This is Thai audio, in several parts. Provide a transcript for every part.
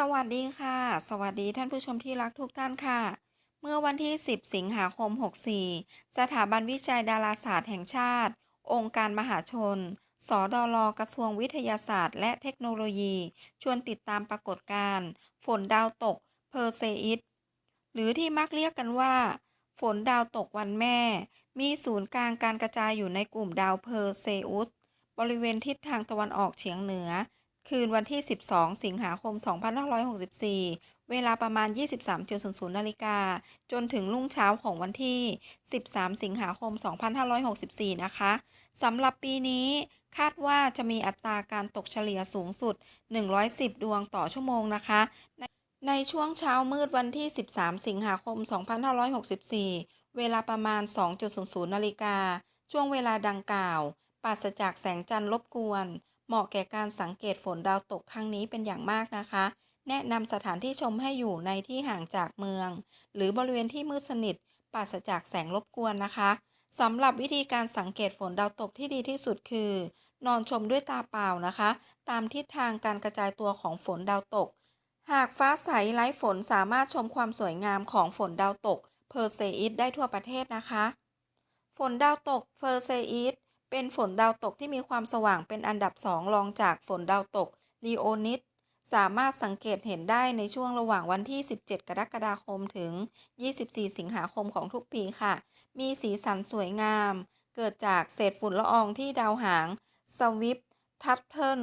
สวัสดีค่ะ สวัสดีท่านผู้ชมที่รักทุกท่านค่ะ เมื่อวันที่ 10 สิงหาคม 64 สถาบันวิจัยดาราศาสตร์แห่งชาติ องค์การมหาชน สดลกระทรวงวิทยาศาสตร์ และเทคโนโลยี ชวนติดตามปรากฏการณ์ฝนดาวตก เพอร์เซอิส หรือที่มักเรียกกันว่า ฝนดาวตกวันแม่ มีศูนย์กลางการกระจายอยู่ในกลุ่มดาวเพอร์เซอุส บริเวณทิศทางตะวันออกเฉียงเหนือ คืนวันที่ 12 สิงหาคม 2564 เวลาประมาณ 23.00 นาฬิกา จนถึงรุ่งเช้าของวันที่ 13 สิงหาคม 2564 นะคะ สำหรับปีนี้คาดว่าจะมีอัตราการตกเฉลี่ยสูงสุด 110 ดวงต่อชั่วโมงนะคะ ในในช่วงเช้ามืดวันที่ 13 สิงหาคม 2564 เวลาประมาณ 2.00 นาฬิกา ช่วงเวลาดังกล่าว ปราศจากแสงจันทร์รบกวน เหมาะแก่การสังเกตฝนดาวตกครั้งนี้เป็นอย่างมากนะคะ แนะนำสถานที่ชมให้อยู่ในที่ห่างจากเมือง หรือบริเวณที่มืดสนิทปราศจากแสงรบกวนนะคะสำหรับวิธีการสังเกตฝนดาวตกที่ดีที่สุดคือ นอนชมด้วยตาเปล่านะคะ ตามทิศทางการกระจายตัวของฝนดาวตก หากฟ้าใสไร้ฝนสามารถชมความสวยงามของฝนดาวตกเพอร์เซอิสได้ทั่วประเทศนะคะ ฝนดาวตกเพอร์เซอิส เป็นฝนดาวตกที่มีความสว่างเป็นอันดับสองรองจากฝนดาวตกลีโอนิดสามารถสังเกตเห็นได้ในช่วงระหว่างวันที่ 17 กรกฎาคมถึง 24 สิงหาคมของทุกปีค่ะ มีสีสันสวยงาม เกิดจากเศษฝุ่นละอองที่ดาวหาง สวิฟทัตเทิล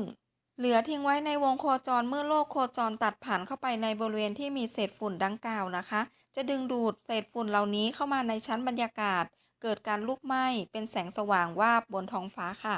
เหลือทิ้งไว้ในวงโคจรเมื่อโลกโคจรตัดผ่านเข้าไปในบริเวณที่มีเศษฝุ่นดังกล่าวนะคะ จะดึงดูดเศษฝุ่นเหล่านี้เข้ามาในชั้นบรรยากาศ เกิดการลุกไหม้เป็นแสงสว่างวาบบนท้องฟ้าค่ะ